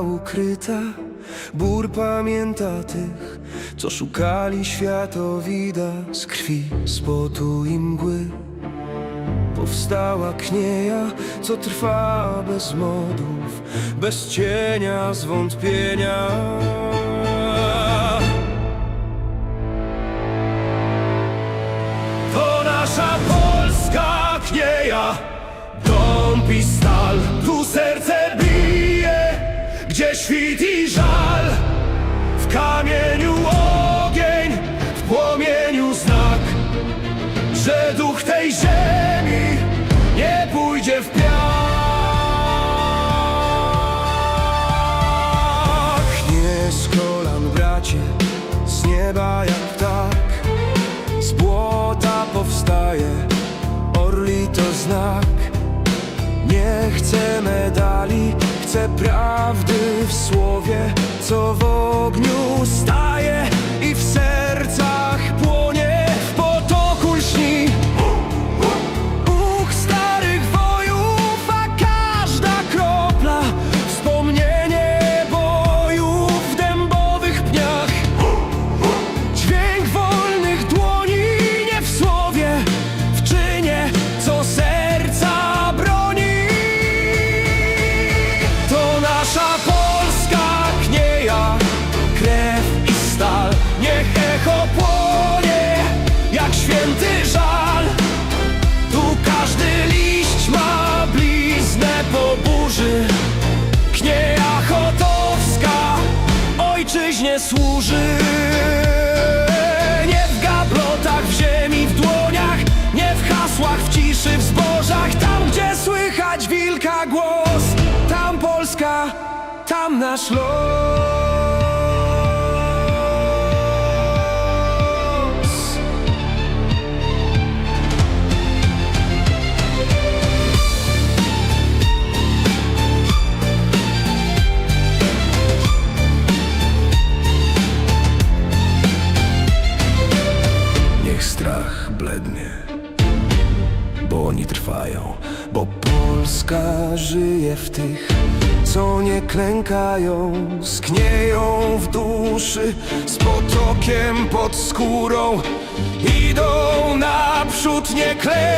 ukryta. Bór pamięta tych, co szukali światowida Z krwi, z potu i mgły Powstała knieja, co trwa bez modów Bez cienia zwątpienia. To nasza polska knieja Dąb i stal Tu serce świt i żal. W kamieniu ogień W płomieniu znak Że duch tej ziemi Nie pójdzie w piach. Nie z kolan bracie Z nieba jak ptak. Z błota powstaje Orli to znak. Nie chcę medali Chcę prawdy w słowie Co w ogniu staje ciszy, w zbożach. Tam, gdzie słychać wilka głos, tam Polska, tam nasz los. Bo Polska żyje w tych, co nie klękają, sknieją w duszy, z potokiem pod skórą, idą naprzód, nie klękną.